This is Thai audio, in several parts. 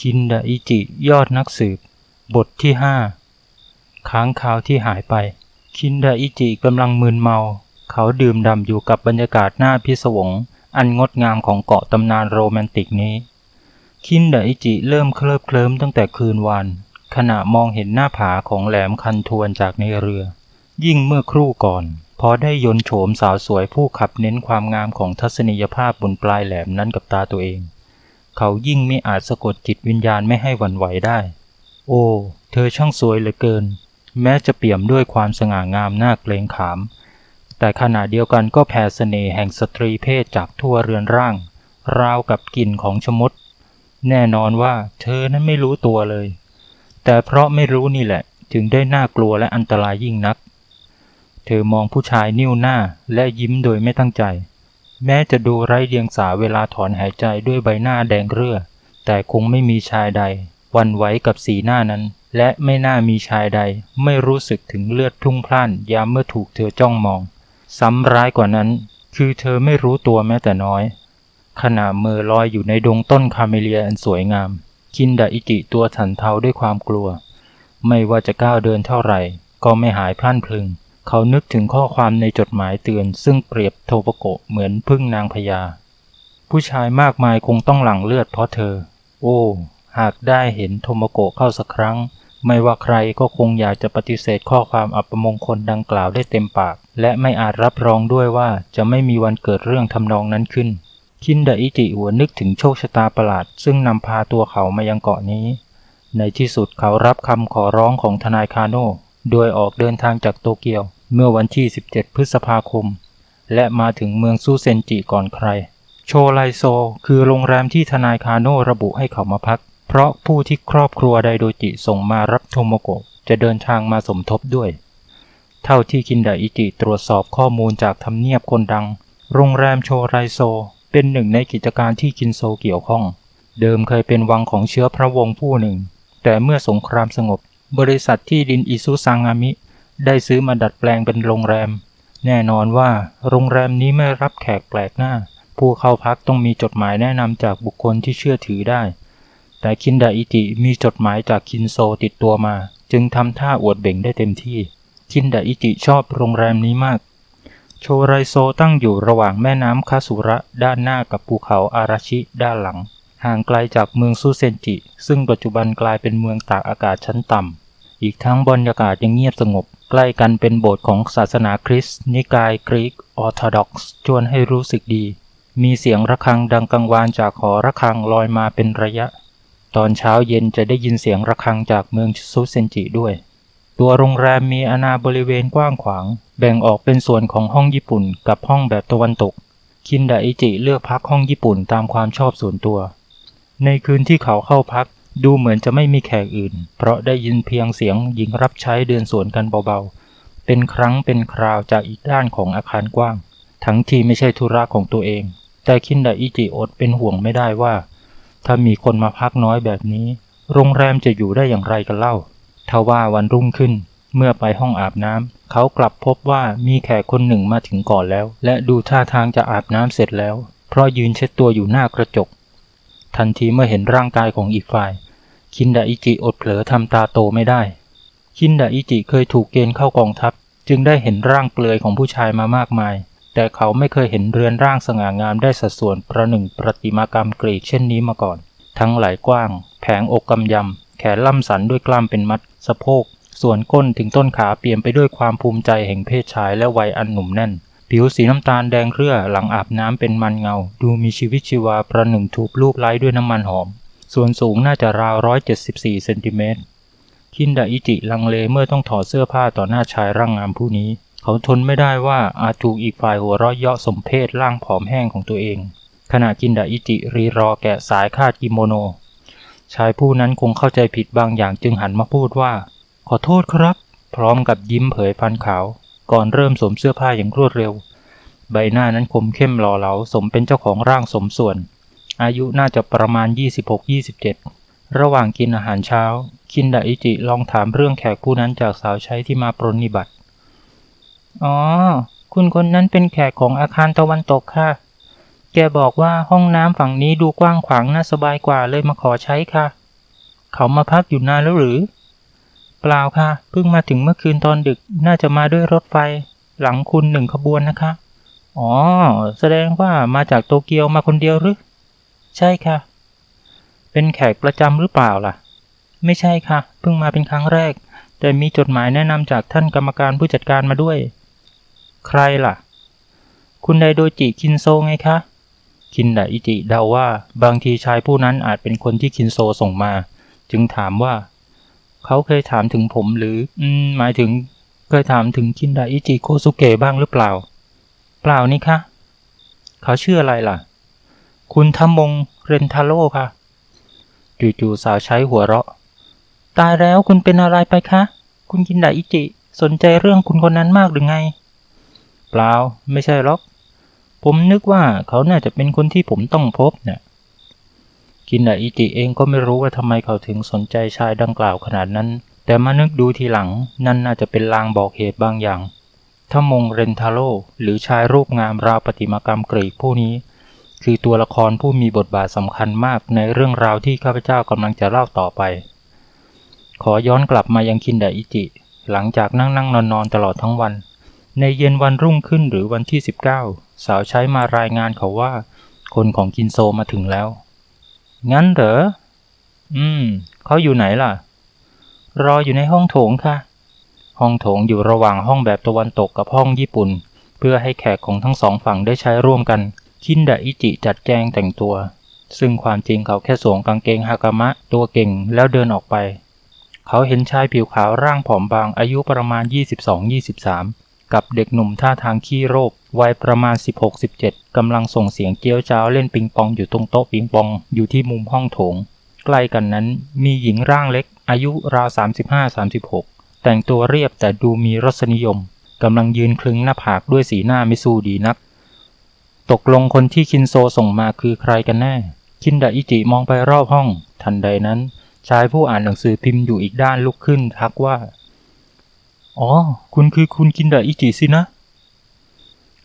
คินดาอิจิยอดนักสืบ บทที่ห้าค้างคาวที่หายไป คินดาอิจิกำลังมึนเมา เขาดื่มด่ำอยู่กับบรรยากาศหน้าพิศวง อันงดงามของเกาะตำนานโรแมนติกนี้ คินดาอิจิเริ่มเคลิบเคลิ้มตั้งแต่คืนวานขณะมองเห็นหน้าผาของแหลมคันทวนจากในเรือ ยิ่งเมื่อครู่ก่อน พอได้ยนโฉมสาวสวยผู้ขับเน้นความงามของทัศนียภาพบนปลายแหลมนั้นกับตาตัวเอง เขายิ่งไม่อาจสะกดจิตวิญญาณไม่ให้หวั่นไหวได้ โอ้ เธอช่างสวยเหลือเกิน แม้จะเปี่ยมด้วยความสง่างามน่าเกรงขาม แต่ขณะเดียวกันก็แผ่เสน่ห์แห่งสตรีเพศจากทั่วเรือนร่าง ราวกับกลิ่นของชมด แน่นอนว่าเธอนั้นไม่รู้ตัวเลย แต่เพราะไม่รู้นี่แหละถึงได้น่ากลัวและอันตรายยิ่งนัก เธอมองผู้ชายนิ้วหน้าและยิ้มโดยไม่ตั้งใจ แม้จะดูไร้เดียงสาเวลาถอนหายใจด้วยใบหน้าแดงเรือแต่คงไม่มีชายใดวันไหวกับสีหน้านั้น และไม่น่ามีชายใด ไม่รู้สึกถึงเลือดพุ่งพล่านยามเมื่อถูกเธอจ้องมอง ซ้ำร้ายกว่านั้น คือเธอไม่รู้ตัวแม้แต่น้อย ขณะเมือลอยอยู่ในดงต้นคาเมเลียอันสวยงาม คินดาอิจิตัวสันเทาด้วยความกลัว ไม่ว่าจะก้าวเดินเท่าไหร่ ก็ไม่หายพลันพลึง เขานึกถึงข้อความในจดหมายเตือน ซึ่งเปรียบโทปโกะเหมือนพึ่งนางพญา ผู้ชายมากมายคงต้องหลั่งเลือดเพราะเธอ โอ้ หากได้เห็นโทมโกะเข้าสักครั้ง ไม่ว่าใครก็คงอยากจะปฏิเสธข้อความอัปมงคลดังกล่าวได้เต็มปาก และไม่อาจรับรองด้วยว่าจะไม่มีวันเกิดเรื่องทำนองนั้นขึ้น คินดาอิจิหัวนึกถึงโชคชะตาประหลาด ซึ่งนำพาตัวเขามายังเกาะนี้ ในที่สุดเขารับคำขอร้องของทนายคาโน่โดยออกเดินทางจากโตเกียว เมื่อวันที่ 17 พฤษภาคม และมาถึงเมืองซูเซนจิก่อนใคร โชไลโซ คือโรงแรมที่ทนายคาโน่ระบุให้เขามาพัก เพราะผู้ที่ครอบครัวไดโดจิส่งมารับโทโมโกะจะเดินทางมาสมทบด้วย เท่าที่คินดาอิจิตรวจสอบข้อมูลจากทำเนียบคนดัง โรงแรมโชไรโซ เป็นหนึ่งในกิจการที่คินโซเกี่ยวข้อง เดิมเคยเป็นวังของเชื้อพระวงศ์ผู้หนึ่ง แต่เมื่อสงครามสงบ บริษัทที่ดินอิซุซังามิ ได้ซื้อมาดัดแปลงเป็นโรงแรม แน่นอนว่าโรงแรมนี้ไม่รับแขกแปลกหน้า ผู้เข้าพักต้องมีจดหมายแนะนำจากบุคคลที่เชื่อถือได้ แต่คินดาอิจิมีจดหมายจากคินโซติดตัวมา จึงทำท่าอวดเบ่งได้เต็มที่ คินดาอิจิชอบโรงแรมนี้มาก โชไรโซตั้งอยู่ระหว่างแม่น้ำคาสุระด้านหน้ากับภูเขาอาราชิด้านหลัง ห่างไกลจากเมืองซูเซนจิ ซึ่งปัจจุบันกลายเป็นเมืองตากอากาศชั้นต่ำอีกทั้งบรรยากาศยังเงียบสงบ ใกล้กันเป็นโบสถ์ของศาสนาคริสต์นิกายกรีกออร์โธดอกซ์ชวนให้รู้สึกดี มีเสียงระฆังดังกังวานจากหอระฆังลอยมาเป็นระยะ ตอนเช้าเย็นจะได้ยินเสียงระฆังจากเมืองซูเซนจิด้วย ตัวโรงแรมมีอาณาบริเวณกว้างขวาง แบ่งออกเป็นส่วนของห้องญี่ปุ่นกับห้องแบบตะวันตก คินดาอิจิเลือกพักห้องญี่ปุ่นตามความชอบส่วนตัว ในคืนที่เขาเข้าพัก ดูเหมือนจะไม่มีแขกอื่น เพราะได้ยินเพียงเสียงหญิงรับใช้เดินสวนกันเบาๆ เป็นครั้งเป็นคราวจากอีกด้านของอาคารกว้าง ทั้งที่ไม่ใช่ธุระของตัวเอง แต่คินดาอิจิอดเป็นห่วงไม่ได้ว่า ถ้ามีคนมาพักน้อยแบบนี้ โรงแรมจะอยู่ได้อย่างไรกันเล่าทว่าวันรุ่งขึ้น เมื่อไปห้องอาบน้ำเขากลับพบว่ามีแขกคนหนึ่งมาถึงก่อนแล้ว และดูท่าทางจะอาบน้ำเสร็จแล้ว เพราะยืนเช็ดตัวอยู่หน้ากระจก ทันทีเมื่อเห็นร่างกายของอีกฝ่าย คินดาอิจิอดเผลอทำตาโตไม่ได้ คินดาอิจิเคยถูกเกณฑ์เข้ากองทัพ จึงได้เห็นร่างเปลือยของผู้ชายมามากมาย แต่เขาไม่เคยเห็นเรือนร่างสง่างามได้สัดส่วนประหนึ่งประติมากรรมกรีกเช่นนี้มาก่อน ทั้งไหล่กว้าง แผงอกกำยำ แขนล่ำสันด้วยกล้ามเป็นมัด สะโพก ส่วนก้นถึงต้นขาเปลี่ยนไปด้วยความภูมิใจแห่งเพศชายและวัยอันหนุ่มแน่นผิวสีน้ำตาลแดงเรื่อหลังอาบน้ำเป็นมันเงา ดูมีชีวิตชีวาประหนึ่งถูกลูบไล้ด้วยน้ำมันหอม ส่วนสูงน่าจะราว 174 เซนติเมตร คินดาอิจิลังเลเมื่อต้องถอดเสื้อผ้าต่อหน้าชายร่างงามผู้นี้ เขาทนไม่ได้ว่าอาจถูกอีกฝ่ายหัวเราะเยาะสมเพศร่างผอมแห้งของตัวเอง ขณะคินดาอิจิรีรอแกะสายคาดกิโมโน ชายผู้นั้นคงเข้าใจผิดบางอย่างจึงหันมาพูดว่า ขอโทษครับ พร้อมกับยิ้มเผยฟันขาว ก่อนเริ่มสวมเสื้อผ้าอย่างรวดเร็ว ใบหน้านั้นคมเข้มหล่อเหลาสมเป็นเจ้าของร่างสมส่วน อายุน่าจะประมาณ 26-27 ระหว่างกินอาหารเช้า คินดาอิจิลองถามเรื่องแขกผู้นั้นจากสาวใช้ที่มาปรนนิบัติ อ๋อ คุณคนนั้นเป็นแขกของอาคารตะวันตกค่ะ แกบอกว่าห้องน้ำฝั่งนี้ดูกว้างขวางน่าสบายกว่าเลยมาขอใช้ค่ะ เขามาพักอยู่นานแล้วหรือ เปล่าค่ะ เพิ่งมาถึงเมื่อคืนตอนดึก น่าจะมาด้วยรถไฟ หลังคุณหนึ่งขบวนนะคะ อ๋อ แสดงว่ามาจากโตเกียวมาคนเดียวหรือ ใช่ค่ะ เป็นแขกประจำหรือเปล่าล่ะ ไม่ใช่ค่ะ เพิ่งมาเป็นครั้งแรก แต่มีจดหมายแนะนำจากท่านกรรมการผู้จัดการมาด้วย ใครล่ะ คุณไดโดจิคินโซไงคะ คินไดอิจิเดาว่าบางทีชายผู้นั้นอาจเป็นคนที่คินโซส่งมา จึงถามว่า เขาเคยถามถึงผมหรือ อืม หมายถึงเคยถามถึงคินไดอิจิโคสุเกะบ้างหรือเปล่า เปล่านี่คะ เขาชื่ออะไรล่ะ คุณทมงเรนทาโร่ค่ะ จู่ๆสาวใช้หัวเราะ ตายแล้วคุณเป็นอะไรไปคะ คุณคินไดอิจิ สนใจเรื่องคุณคนนั้นมากหรือไง เปล่า ไม่ใช่หรอก ผมนึกว่าเขาน่าจะเป็นคนที่ผมต้องพบเนี่ยคินไดอิจิเองก็ไม่รู้ว่าทำไมเขาถึงสนใจชายดังกล่าวขนาดนั้น แต่มานึกดูทีหลัง นั่นน่าจะเป็นลางบอกเหตุบางอย่างถ้ามงเรนทาโร่หรือชายรูปงามราวประติมากรรมกรีกผู้นี้ คือตัวละครผู้มีบทบาทสำคัญมากในเรื่องราวที่ข้าพเจ้ากำลังจะเล่าต่อไป ขอย้อนกลับมายังคินไดอิจิ หลังจากนั่งนั่งนอนนอนตลอดทั้งวัน ในเย็นวันรุ่งขึ้นหรือวันที่ 19 สาวใช้มารายงานเขาว่า คนของกินโซมาถึงแล้ว งั้นเหรอ อืม เขาอยู่ไหนล่ะ รออยู่ในห้องโถงค่ะ ห้องโถงอยู่ระหว่างห้องแบบตะวันตกกับห้องญี่ปุ่น เพื่อให้แขกของทั้งสองฝั่งได้ใช้ร่วมกัน คินดะอิจิจัดแจงแต่งตัว ซึ่งความจริงเขาแค่สวมกางเกงฮากามะตัวเก่งแล้วเดินออกไป เขาเห็นชายผิวขาวร่างผอมบางอายุประมาณ 22-23 กับเด็กหนุ่มท่าทางขี้โรควัยประมาณ 16-17กำลังส่งเสียงเจียวจ้าวเล่นปิงปองอยู่ตรงโต๊ะปิงปองอยู่ที่มุมห้องโถง ใกล้กันนั้นมีหญิงร่างเล็ก อายุราว 35-36 แต่งตัวเรียบแต่ดูมีรสนิยมกำลังยืนคลึงหน้าผากด้วยสีหน้าไม่สู้ดีนัก ตกลงคนที่คินโซส่งมาคือใครกันแน่ คินดะอิจิมองไปรอบห้อง ทันใดนั้นชายผู้อ่านหนังสือพิมพ์อยู่อีกด้านลุกขึ้นทักว่า อ๋อ คุณคือคุณคินดะอิจิสินะ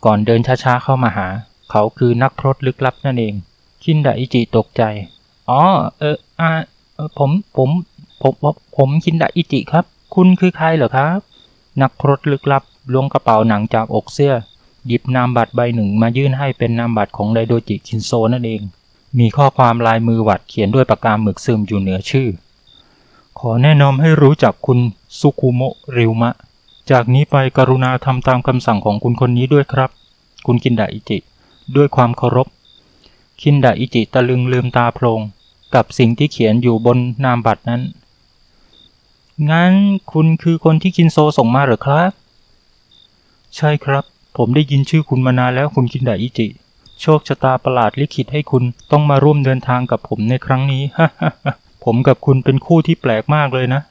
ก่อนเดินช้าๆเข้ามาหา เขาคือนักพรตลึกลับนั่นเอง คินดะอิจิตกใจ อ๋อ เอออ่าผม ผม ผม ผมผมคินดะอิจิครับ คุณคือใครเหรอครับ นักพรตลึกลับล้วงกระเป๋าหนังจากอกเสื้อ หยิบนามบัตรใบหนึ่งมายื่นให้เป็นนามบัตรของไดโดจิคินโซนั่นเอง มีข้อความลายมือวัดเขียนด้วยปากกาหมึกซึมอยู่เหนือชื่อ ขอแนะนำให้รู้จักคุณซุคุโมะริวมะ จากนี้ไปกรุณาทำตามคำสั่งของคุณคนนี้ด้วยครับ คุณคินดะอิจิ ด้วยความเคารพ คินดะอิจิตะลึงลืมตาโพลงกับสิ่งที่เขียนอยู่บนนามบัตรนั้น งั้นคุณคือคนที่คินโซส่งมาหรือครับ ใช่ครับ ผมได้ยินชื่อคุณมานานแล้วคุณคินดะอิจิ โชคชะตาประหลาดลิขิตให้คุณต้องมาร่วมเดินทางกับผมในครั้งนี้ผมกับคุณเป็นคู่ที่แปลกมากเลยนะ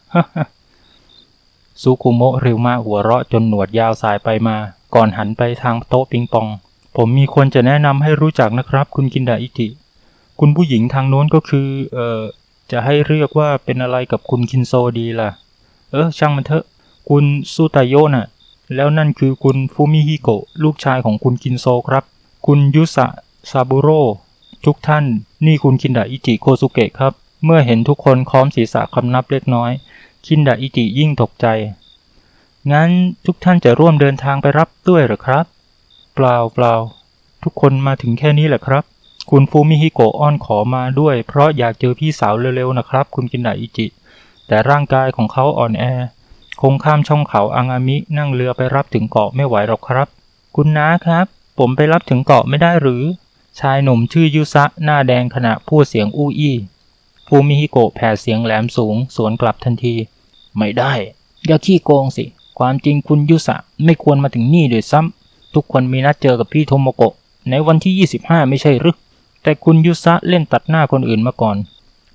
ซูคุโมะเร็วมาหัวเราะจนหนวดยาวสายไปมา ก่อนหันไปทางโต๊ะปิงปอง ผมมีคนจะแนะนำให้รู้จักนะครับ คุณคินดะอิจิ คุณผู้หญิงทางโน้นก็คือ เอ่อ จะให้เรียกว่าเป็นอะไรกับคุณคินโซดีล่ะ เออช่างมันเถอะ คุณซูตาโยน่ะ แล้วนั่นคือคุณฟูมิฮิโกะลูกชายของคุณคินโซครับ คุณยุสะซาบุโร่ทุกท่าน นี่คุณคินดะอิจิโคสุเกะครับ เมื่อเห็นทุกคนค้อมศีรษะคำนับเล็กน้อย คินดะอิจิยิ่งตกใจ งั้นทุกท่านจะร่วมเดินทางไปรับด้วยหรือครับ เปล่าเปล่าทุกคนมาถึงแค่นี้แหละครับ คุณฟูมิฮิโกะอ้อนขอมาด้วย เพราะอยากเจอพี่สาวเร็วๆนะครับ คุณคินดะอิจิ แต่ร่างกายของเขาอ่อนแอ คงข้ามช่องเขาอังอามินั่งเรือไปรับถึงเกาะไม่ไหวหรอกครับ คุณน้าครับ ผมไปรับถึงเกาะไม่ได้หรือ ชายหนุ่มชื่อยุซะหน้าแดงขณะพูดเสียงอู้อี้ฟูมิฮิโกะแผ่เสียงแหลมสูง สวนกลับทันที ไม่ได้ อย่าขี้โกงสิ ความจริงคุณยุสะไม่ควรมาถึงนี่ด้วยซ้ำทุกคนมีนัดเจอกับพี่โทโมโกะ ในวันที่ 25 ไม่ใช่หรือแต่คุณยุสะเล่นตัดหน้าคนอื่นมาก่อน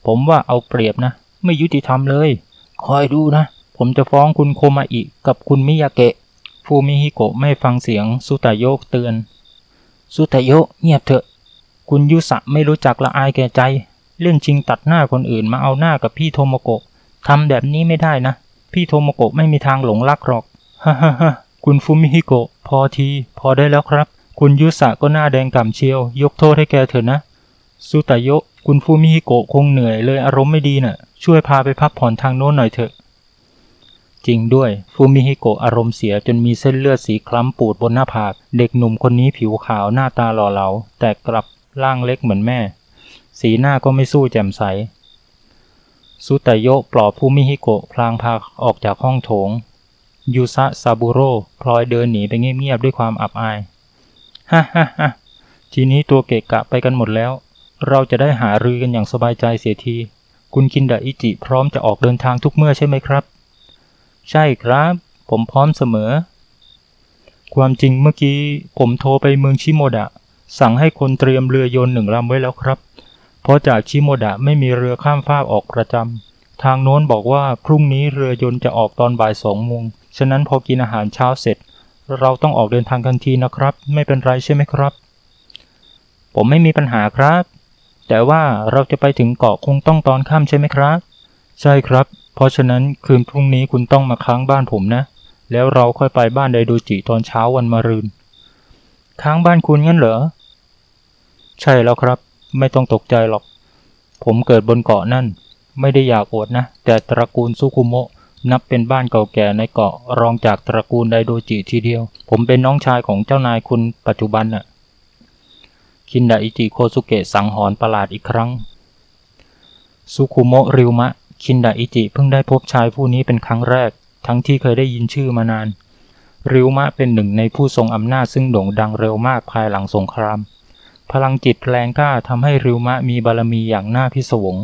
ผมว่าเอาเปรียบนะ ไม่ยุติธรรมเลย คอยดูนะ ผมจะฟ้องคุณโคมาอิกับคุณมิยาเกะ ฟูมิฮิโกะไม่ฟังเสียงสุตาโยกเตือน สุตาโยเงียบเถอะ คุณยุสะไม่รู้จักละอายแก่ใจ เล่นชิงตัดหน้าคนอื่นมาเอาหน้ากับพี่โทโมโกะทำแบบนี้ไม่ได้นะ พี่โทโมโกะไม่มีทางหลงรักหรอก ฮ่าฮ่าฮ่าคุณฟูมิฮิโกะพอที พอได้แล้วครับ คุณยุสะก็หน้าแดงก่ำเชียว ยกโทษให้แกเถอะนะสุตาโยะคุณฟูมิฮิโกะคงเหนื่อยเลยอารมณ์ไม่ดีน่ะ ช่วยพาไปพักผ่อนทางโน้นหน่อยเถอะ จริงด้วย ฟูมิฮิโกะอารมณ์เสียจนมีเส้นเลือดสีคล้ำปูดบนหน้าผาก เด็กหนุ่มคนนี้ผิวขาวหน้าตาหล่อเหลา แต่กลับร่างเล็กเหมือนแม่ สีหน้าก็ไม่สู้แจ่มใสสุตโยะปลอบฟูมิฮิโกะพลางพาออกจากห้องโถง ยูซะซาบุโร่พลอยเดินหนีไปเงียบๆด้วยความอับอายฮ่าฮ่าฮ่าทีนี้ตัวเกะกะไปกันหมดแล้ว เราจะได้หารือกันอย่างสบายใจเสียที คุณคินดาอิจิพร้อมจะออกเดินทางทุกเมื่อใช่ไหมครับ ใช่ครับ ผมพร้อมเสมอ ความจริงเมื่อกี้ผมโทรไปเมืองชิโมดะ สั่งให้คนเตรียมเรือยนต์หนึ่งลำไว้แล้วครับ เพราะจากชิโมดะไม่มีเรือข้ามฟากออกประจำทางโน้นบอกว่าพรุ่งนี้เรือยนต์จะออกตอนบ่ายสองโมงฉะนั้นพอกินอาหารเช้าเสร็จ เราต้องออกเดินทางกันทีนะครับ ไม่เป็นไรใช่ไหมครับ ผมไม่มีปัญหาครับ แต่ว่าเราจะไปถึงเกาะคงต้องตอนค่ำใช่ไหมครับ ใช่ครับ เพราะฉะนั้นคืนพรุ่งนี้คุณต้องมาค้างบ้านผมนะ แล้วเราค่อยไปบ้านไดโดจิตอนเช้าวันมะรืน ค้างบ้านคุณงั้นเหรอ ใช่แล้วครับ ไม่ต้องตกใจหรอก ผมเกิดบนเกาะนั่น ไม่ได้อยากอวดนะ แต่ตระกูลซุคุโมะนับเป็นบ้านเก่าแก่ในเกาะรองจากตระกูลไดโดจิทีเดียว ผมเป็นน้องชายของเจ้านายคุณปัจจุบันน่ะ คินดาอิจิโคสุเกะสังหรณ์ประหลาดอีกครั้ง ซุคุโมะริวมะ คินดาอิจิเพิ่งได้พบชายผู้นี้เป็นครั้งแรก ทั้งที่เคยได้ยินชื่อมานาน ริวมะเป็นหนึ่งในผู้ทรงอำนาจซึ่งโด่งดังเร็วมากภายหลังสงคราม พลังจิตแรงกล้าทำให้ริวมะมีบารมีอย่างน่าพิศวง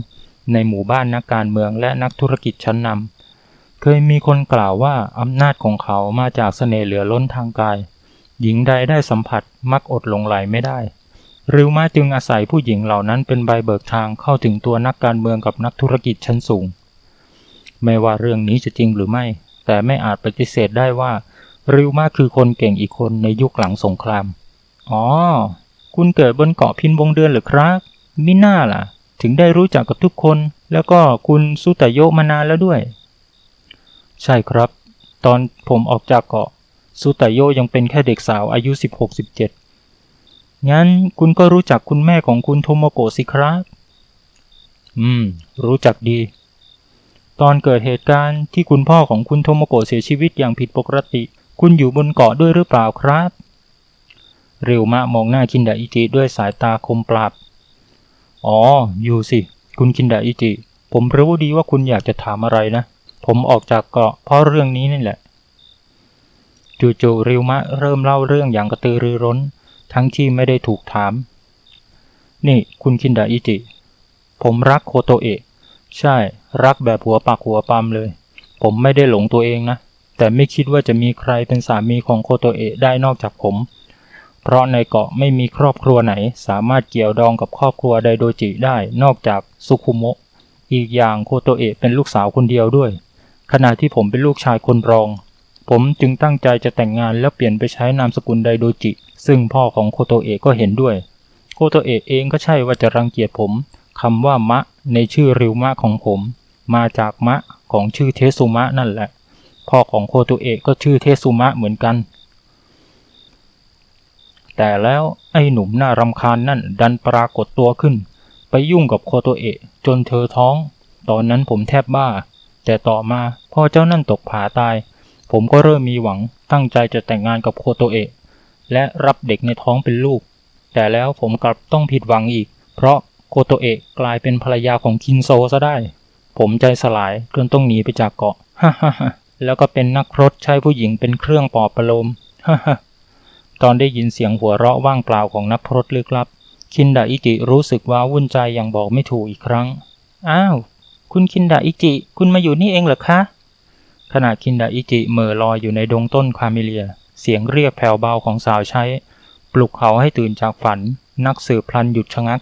ในหมู่บ้านนักการเมืองและนักธุรกิจชั้นนำเคยมีคนกล่าวว่าอำนาจของเขามาจากเสน่ห์เหลือล้นทางกาย หญิงใดได้สัมผัสมักอดหลงไหลไม่ได้ ริวมาจึงอาศัยผู้หญิงเหล่านั้นเป็นใบเบิกทางเข้าถึงตัวนักการเมืองกับนักธุรกิจชั้นสูง ไม่ว่าเรื่องนี้จะจริงหรือไม่ แต่ไม่อาจปฏิเสธได้ว่า ริวมาคือคนเก่งอีกคนในยุคหลังสงคราม อ๋อ คุณเกิดบนเกาะพินวงเดือนหรือครับมิน่าล่ะ ถึงได้รู้จักกับทุกคน แล้วก็คุณสุตโยมานานแล้วด้วย ใช่ครับ ตอนผมออกจากเกาะสุตโยยังเป็นแค่เด็กสาวอายุ 16-17 งั้นคุณก็รู้จักคุณแม่ของคุณโทโมโกะสิครับ อืม รู้จักดี ตอนเกิดเหตุการณ์ที่คุณพ่อของคุณโทโมโกะเสียชีวิตอย่างผิดปกติ คุณอยู่บนเกาะด้วยหรือเปล่าครับเริวมะมองหน้าคินดาอิจิด้วยสายตาคมปราบ อ๋อ อยู่สิ คุณคินดาอิจิ ผมรู้ดีว่าคุณอยากจะถามอะไรนะ ผมออกจากเกาะเพราะเรื่องนี้นี่แหละ จู่ๆริวมะเริ่มเล่าเรื่องอย่างกระตือรือร้น ทั้งที่ไม่ได้ถูกถาม นี่คุณคินดาอิจิ ผมรักโคโตเอะ ใช่ รักแบบหัวปากหัวปามเลย ผมไม่ได้หลงตัวเองนะ แต่ไม่คิดว่าจะมีใครเป็นสามีของโคโตเอะได้นอกจากผม เพราะในเกาะไม่มีครอบครัวไหน สามารถเกี่ยวดองกับครอบครัวไดโดจิได้นอกจากซุคุโมะ อีกอย่างโคโตเอะเป็นลูกสาวคนเดียวด้วย ขณะที่ผมเป็นลูกชายคนรอง ผมจึงตั้งใจจะแต่งงานแล้วเปลี่ยนไปใช้นามสกุลไดโดจิ ซึ่งพ่อของโคโตเอะก็เห็นด้วย โคโตเอะเองก็ใช่ว่าจะรังเกียจผมคำว่ามะในชื่อริวมะของผม มาจากมะของชื่อเทสุมะนั่นแหละ พ่อของโคโตเอะก็ชื่อเทสุมะเหมือนกัน แต่แล้วไอ้หนุ่มหน่ารำคาญนั่นดันปรากฏตัวขึ้น ไปยุ่งกับโคโตเอะจนเธอท้อง ตอนนั้นผมแทบบ้า แต่ต่อมาพ่อเจ้านั่นตกผาตาย ผมก็เริ่มมีหวังตั้งใจจะแต่งงานกับโคโตเอะและรับเด็กในท้องเป็นลูก แต่แล้วผมกลับต้องผิดหวังอีก เพราะโคโตเอะกลายเป็นภรรยาของคินโซซะได้ ผมใจสลายจนต้องหนีไปจากเกาะฮ่าฮ่าฮ่าแล้วก็เป็นนักพรตใช้ผู้หญิงเป็นเครื่องปอบประโลมฮ่าฮ่าตอนได้ยินเสียงหัวเราะว่างเปล่าของนักพรตลึกลับ คินดาอิจิรู้สึกว้าวุ่นใจอย่างบอกไม่ถูกอีกครั้ง อ้าว คุณคินดาอิจิ คุณมาอยู่นี่เองเหรอคะ ขณะคินดาอิจิเหม่อลอยอยู่ในดงต้นคาเมเลีย เสียงเรียกแผ่วเบาของสาวใช้ ปลุกเขาให้ตื่นจากฝัน นักสืบพลันหยุดชะงัก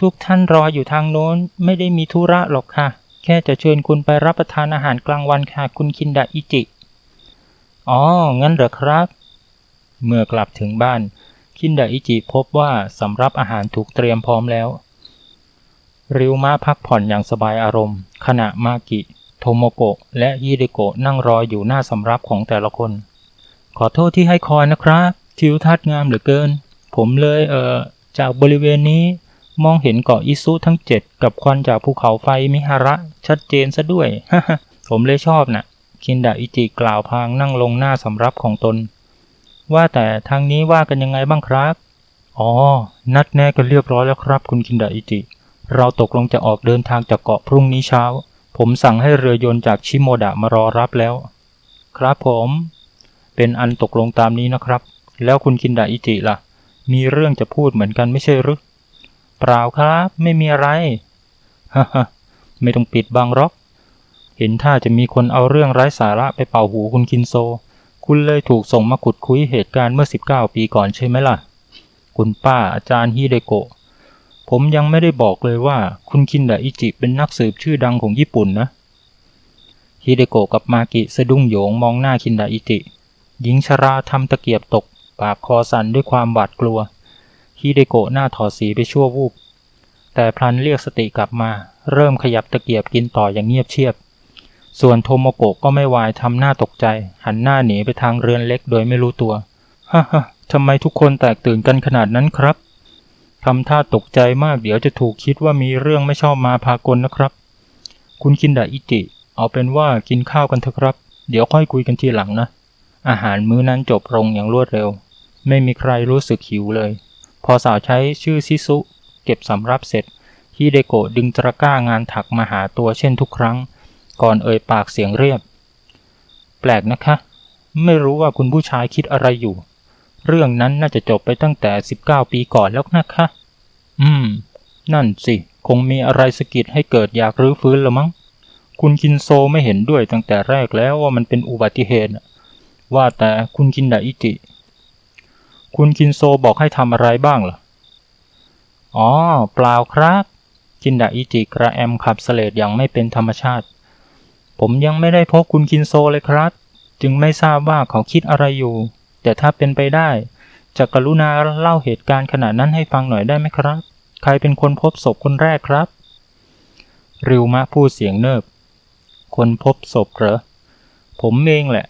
ทุกท่านรออยู่ทางโน้น ไม่ได้มีธุระหรอกค่ะ แค่จะเชิญคุณไปรับประทานอาหารกลางวันค่ะ คุณคินดาอิจิ อ๋อ งั้นเหรอครับ เมื่อกลับถึงบ้าน คินดาอิจิพบว่าสำรับอาหารถูกเตรียมพร้อมแล้ว ริวมาพักผ่อนอย่างสบายอารมณ์ ขณะมากิ โทโมโกะและฮิเดโกะนั่งรออยู่หน้าสำรับของแต่ละคน ขอโทษที่ให้คอยนะครับทิวทัศน์งามเหลือเกิน ผมเลยเอ่อจากบริเวณนี้มองเห็นเกาะอิซุทั้งเจ็ดกับควันจากภูเขาไฟมิฮาระ ชัดเจนซะด้วย ผมเลยชอบนะ่ะ คินดาอิจิกล่าวพางนั่งลงหน้าสำรับของตน ว่าแต่ทางนี้ว่ากันยังไงบ้างครับ อ๋อ นัดแน่กันเรียบร้อยแล้วครับ คุณคินดาอิจิ เราตกลงจะออกเดินทางจากเกาะพรุ่งนี้เช้า ผมสั่งให้เรือยนต์จากชิโมดะมารอรับแล้ว ครับผม เป็นอันตกลงตามนี้นะครับ แล้วคุณคินดาอิจิล่ะ มีเรื่องจะพูดเหมือนกันไม่ใช่หรือเปล่าครับ ไม่มีอะไรฮ่าฮ่าไม่ต้องปิดบังหรอก เห็นท่าจะมีคนเอาเรื่องไร้สาระไปเป่าหูคุณคินโซ คุณเลยถูกส่งมาขุดคุยเหตุการณ์เมื่อ 19 ปีก่อนใช่ไหมล่ะ คุณป้าอาจารย์ฮิเดโกะ ผมยังไม่ได้บอกเลยว่า คุณคินดาอิจิเป็นนักสืบชื่อดังของญี่ปุ่นนะ ฮิเดโกะกับมากิสะดุ้งโยงมองหน้าคินดาอิจิ หญิงชราทำตะเกียบตก ปากคอสั่นด้วยความหวาดกลัว ฮิเดโกะหน้าถอดสีไปชั่ววูบ แต่พลันเรียกสติกลับมา เริ่มขยับตะเกียบกินต่ออย่างเงียบเชียบ ส่วนโทโมโกะก็ไม่วายทำหน้าตกใจ หันหน้าหนีไปทางเรือนเล็กโดยไม่รู้ตัว ฮ่าฮ่าทำไมทุกคนแตกตื่นกันขนาดนั้นครับ ทำท่าตกใจมากเดี๋ยวจะถูกคิดว่ามีเรื่องไม่ชอบมาพากลนะครับ คุณคินดาอิจิ เอาเป็นว่ากินข้าวกันเถอะครับ เดี๋ยวค่อยคุยกันทีหลังนะ อาหารมื้อนั้นจบลงอย่างรวดเร็ว ไม่มีใครรู้สึกหิวเลย พอสาวใช้ชื่อซิซุ เก็บสำรับเสร็จฮิเดโกะดึงตะกร้างานถักมาหาตัวเช่นทุกครั้ง ก่อนเอ่ยปากเสียงเรียบ แปลกนะคะ ไม่รู้ว่าคุณผู้ชายคิดอะไรอยู่ เรื่องนั้นน่าจะจบไปตั้งแต่ 19 ปีก่อนแล้วนะคะ อืม นั่นสิ คงมีอะไรสะกิดให้เกิดอยากรื้อฟื้นละมั้ง คุณคินโซไม่เห็นด้วยตั้งแต่แรกแล้วว่ามันเป็นอุบัติเหตุ ว่าแต่คุณคินดาอิจิ คุณคินโซบอกให้ทำอะไรบ้างล่ะ อ๋อ เปล่าครับ คินดาอิจิกระแอมขับเสลดอย่างไม่เป็นธรรมชาติ ผมยังไม่ได้พบคุณคินโซเลยครับ จึงไม่ทราบว่าเขาคิดอะไรอยู่ แต่ถ้าเป็นไปได้จะกรุณาเล่าเหตุการณ์ขณะนั้นให้ฟังหน่อยได้ไหมครับ ใครเป็นคนพบศพคนแรกครับ ริวมะพูดเสียงเนิบ คนพบศพเหรอ ผมเองแหละ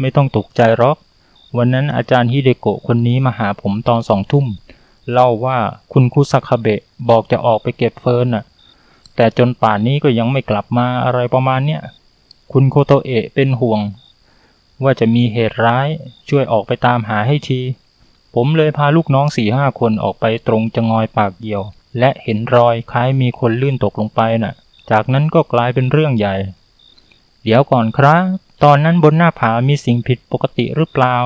ไม่ต้องตกใจหรอก วันนั้นอาจารย์ฮิเดโกะคนนี้มาหาผมตอนสองทุ่ม เล่าว่าคุณคุซาคาเบะบอกจะออกไปเก็บเฟิร์นน่ะ แต่จนป่านนี้ก็ยังไม่กลับมาอะไรประมาณเนี้ย คุณโคโตเอะเป็นห่วง ว่าจะมีเหตุร้ายช่วยออกไปตามหาให้ที ผมเลยพาลูกน้องสี่ห้าคนออกไปตรงจะงอยปากเหี่ยว และเห็นรอยคล้ายมีคนลื่นตกลงไปน่ะ จากนั้นก็กลายเป็นเรื่องใหญ่ เดี๋ยวก่อนครับ ตอนนั้นบนหน้าผามีสิ่งผิดปกติหรือเปล่า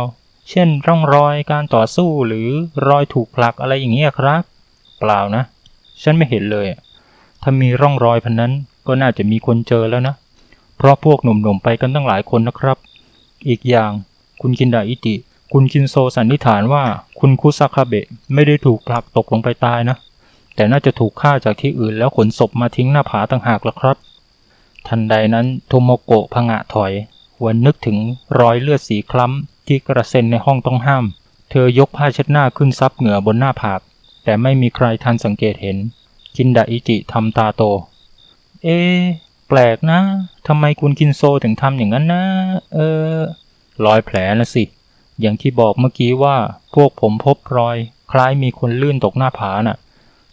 เช่น ร่องรอยการต่อสู้หรือรอยถูกผลักอะไรอย่างเงี้ยครับ เปล่านะ ฉันไม่เห็นเลย ถ้ามีร่องรอยพันนั้นก็น่าจะมีคนเจอแล้วนะ เพราะพวกหนุ่มๆไปกันตั้งหลายคนนะครับ อีกอย่าง คุณคินดาอิติ คุณคินโซสันนิษฐานว่าคุณคุซาคาเบะไม่ได้ถูกผลักตกลงไปตายนะ แต่น่าจะถูกฆ่าจากที่อื่นแล้วขนศพมาทิ้งหน้าผาต่างหากละครับ ทันใดนั้นโทโมโกะพงะถอย วันนึกถึงรอยเลือดสีคล้ำที่กระเซ็นในห้องต้องห้าม เธอยกผ้าเช็ดหน้าขึ้นซับเหงื่อบนหน้าผาก แต่ไม่มีใครทันสังเกตเห็นคินดาอิจิทำตาโต เอ๊ ปลกนะทำไมคุณคินโซถึงทำอย่างนั้นนะ เออ รอยแผลนะสิ อย่างที่บอกเมื่อกี้ว่า พวกผมพบรอย คล้ายมีคนลื่นตกหน้าผาน่ะ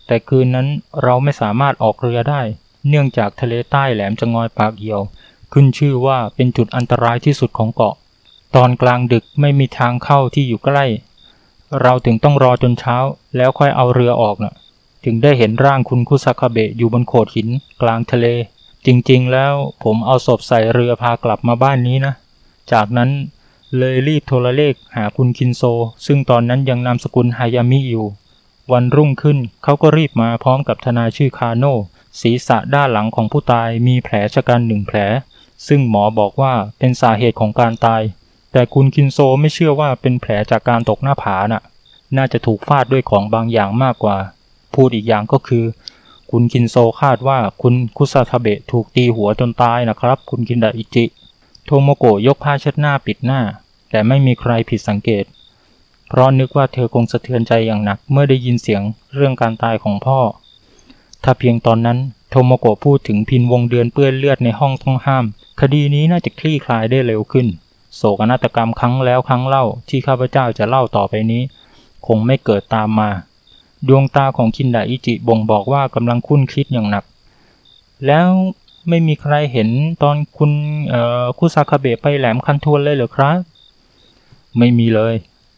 แต่คืนนั้นเราไม่สามารถออกเรือได้ เนื่องจากทะเลใต้แหลมจะงอยปากเหี่ยว ขึ้นชื่อว่าเป็นจุดอันตรายที่สุดของเกาะ ตอนกลางดึกไม่มีทางเข้าที่อยู่ใกล้ เราถึงต้องรอจนเช้า แล้วค่อยเอาเรือออกน่ะ ถึงได้เห็นร่างคุณคุซาคาเบะอยู่บนโขดหินกลางทะเล จริงๆ แล้วผมเอาศพใส่เรือพากลับมาบ้านนี้นะ จากนั้นเลยรีบโทรเลขหาคุณคินโซ ซึ่งตอนนั้นยังนามสกุลฮายามิอยู่ วันรุ่งขึ้นเขาก็รีบมาพร้อมกับทนายชื่อคาโนศีรษะด้านหลังของผู้ตายมีแผลชะกันหนึ่งแผล ซึ่งหมอบอกว่าเป็นสาเหตุของการตาย แต่คุณคินโซไม่เชื่อว่าเป็นแผลจากการตกหน้าผาน่ะ น่าจะถูกฟาดด้วยของบางอย่างมากกว่า พูดอีกอย่างก็คือ คุณคินโซคาดว่าคุณคุซาทาเบะถูกตีหัวจนตายนะครับ คุณคินดาอิจิ โทโมโกะยกผ้าเช็ดหน้าปิดหน้า แต่ไม่มีใครผิดสังเกต เพราะนึกว่าเธอคงสะเทือนใจอย่างหนักเมื่อได้ยินเสียงเรื่องการตายของพ่อ ถ้าเพียงตอนนั้นโทโมโกะพูดถึงพินวงเดือนเปื้อนเลือดในห้องต้องห้าม คดีนี้น่าจะคลี่คลายได้เร็วขึ้น โศกนาฏกรรมครั้งแล้วครั้งเล่าที่ข้าพเจ้าจะเล่าต่อไปนี้ คงไม่เกิดตามมา ดวงตาของคินดาอิจิบ่งบอกว่ากำลังคุ้นคิดอย่างหนัก แล้วไม่มีใครเห็นตอนคุณเอ่อคุซาคาเบะไปแหลมคันทวนเลยเหรอครับ ไม่มีเลย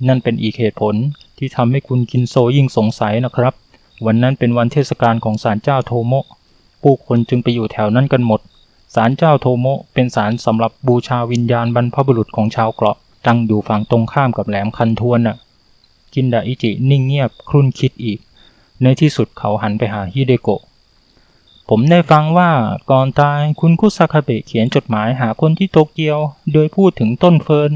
นั่นเป็นอีกเหตุผลที่ทำให้คุณคินโซยิ่งสงสัยนะครับ วันนั้นเป็นวันเทศกาลของศาลเจ้าโทโมะผู้คนจึงไปอยู่แถวนั้นกันหมดศาลเจ้าโทโมะเป็นศาลสำหรับบูชาวิญญาณบรรพบุรุษของชาวเกราะตั้งอยู่ฝั่งตรงข้ามกับแหลมคันทวนน่ะ กินดาอิจินิ่งเงียบครุ่นคิดอีก ในที่สุดเขาหันไปหาฮิเดโกะ ผมได้ฟังว่าก่อนตายคุณคุซาคาเบะเขียนจดหมายหาคนที่โตเกียว โดยพูดถึงต้นเฟิร์น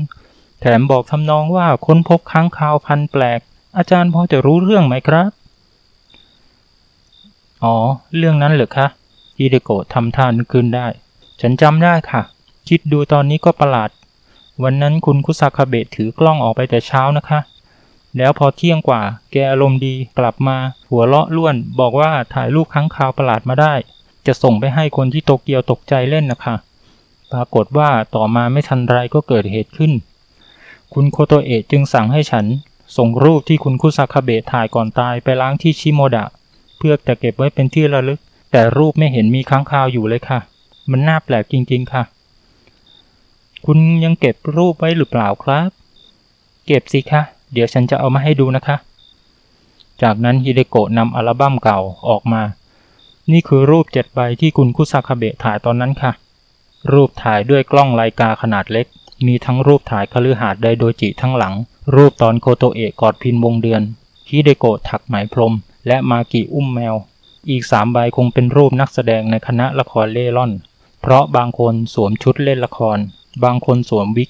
แถมบอกทำนองว่าค้นพบค้างคาวพันแปลก อาจารย์พอจะรู้เรื่องไหมครับ อ๋อ เรื่องนั้นเหรอคะฮิเดโกะทำท่านึกขึ้นได้ ฉันจำได้ค่ะ คิดดูตอนนี้ก็ประหลาดวันนั้นคุณคุซาคาเบะถือกล้องออกไปแต่เช้านะคะ แล้วพอเที่ยงกว่า แกอารมณ์ดีกลับมา หัวเราะล้วน บอกว่าถ่ายรูปค้างคาวประหลาดมาได้ จะส่งไปให้คนที่โตเกียวตกใจเล่นนะคะปรากฏว่าต่อมาไม่ทันไรก็เกิดเหตุขึ้น คุณโคโตเอะจึงสั่งให้ฉัน ส่งรูปที่คุณคุซาคาเบะถ่ายก่อนตายไปล้างที่ชิโมดะ เพื่อจะเก็บไว้เป็นที่ระลึก แต่รูปไม่เห็นมีค้างคาวอยู่เลยค่ะ มันน่าแปลกจริงๆค่ะ คุณยังเก็บรูปไว้หรือเปล่าครับ เก็บสิคะ เดี๋ยวฉันจะเอามาให้ดูนะคะ จากนั้นฮิเดโกะนำอัลบั้มเก่าออกมา นี่คือรูปเจ็ดใบที่คุณคุซาคาเบะถ่ายตอนนั้นค่ะ รูปถ่ายด้วยกล้องไลกาขนาดเล็ก มีทั้งรูปถ่ายคฤหาสน์ไดโดจิทั้งหลัง รูปตอนโคโตเอะกอดพินวงเดือนฮิเดโกะถักไหมพรม และมากิอุ้มแมว อีกสามใบคงเป็นรูปนักแสดงในคณะละครเล่ร่อน เพราะบางคนสวมชุดเล่นละคร บางคนสวมวิก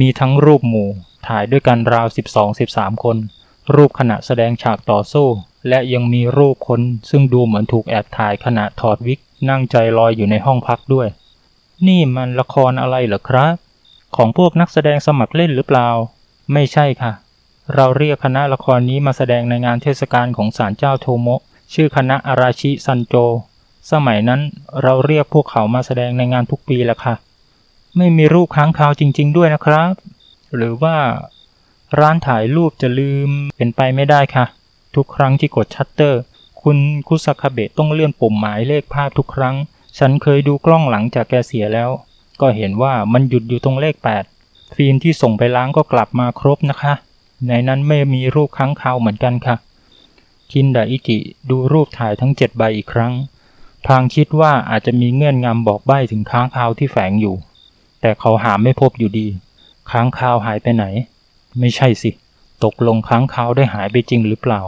มีทั้งรูปหมู่ ถ่ายด้วยกันราว 12-13 คน รูปขณะแสดงฉากต่อสู้ และยังมีรูปคนซึ่งดูเหมือนถูกแอบถ่ายขณะถอดวิก นั่งใจลอยอยู่ในห้องพักด้วย นี่มันละครอะไรเหรอครับ ของพวกนักแสดงสมัครเล่นหรือเปล่า ไม่ใช่ค่ะ เราเรียกคณะละครนี้มาแสดงในงานเทศกาลของศาลเจ้าโทโมะชื่อคณะอาราชิซันโจ สมัยนั้นเราเรียกพวกเขามาแสดงในงานทุกปีแหละค่ะ ไม่มีรูปค้างคาวจริง ๆ ด้วยนะครับ หรือว่าร้านถ่ายรูปจะลืมเป็นไปไม่ได้ค่ะ ทุกครั้งที่กดชัตเตอร์ คุณคุซาคาเบะต้องเลื่อนปุ่มหมายเลขภาพทุกครั้ง ฉันเคยดูกล้องหลังจากแกเสียแล้ว ก็เห็นว่ามันหยุดอยู่ตรงเลข 8 ฟิล์มที่ส่งไปล้างก็กลับมาครบนะคะ ในนั้นไม่มีรูปค้างคาวเหมือนกันค่ะ คินดาอิจิดูรูปถ่ายทั้งเจ็ดใบอีกครั้ง พางคิดว่าอาจจะมีเงื่อนงำบอกใบ้ถึงค้างคาวที่แฝงอยู่ แต่เขาหาไม่พบอยู่ดี ค้างคาวหายไปไหน ไม่ใช่สิ ตกลงค้างคาวได้หายไปจริงหรือเปล่า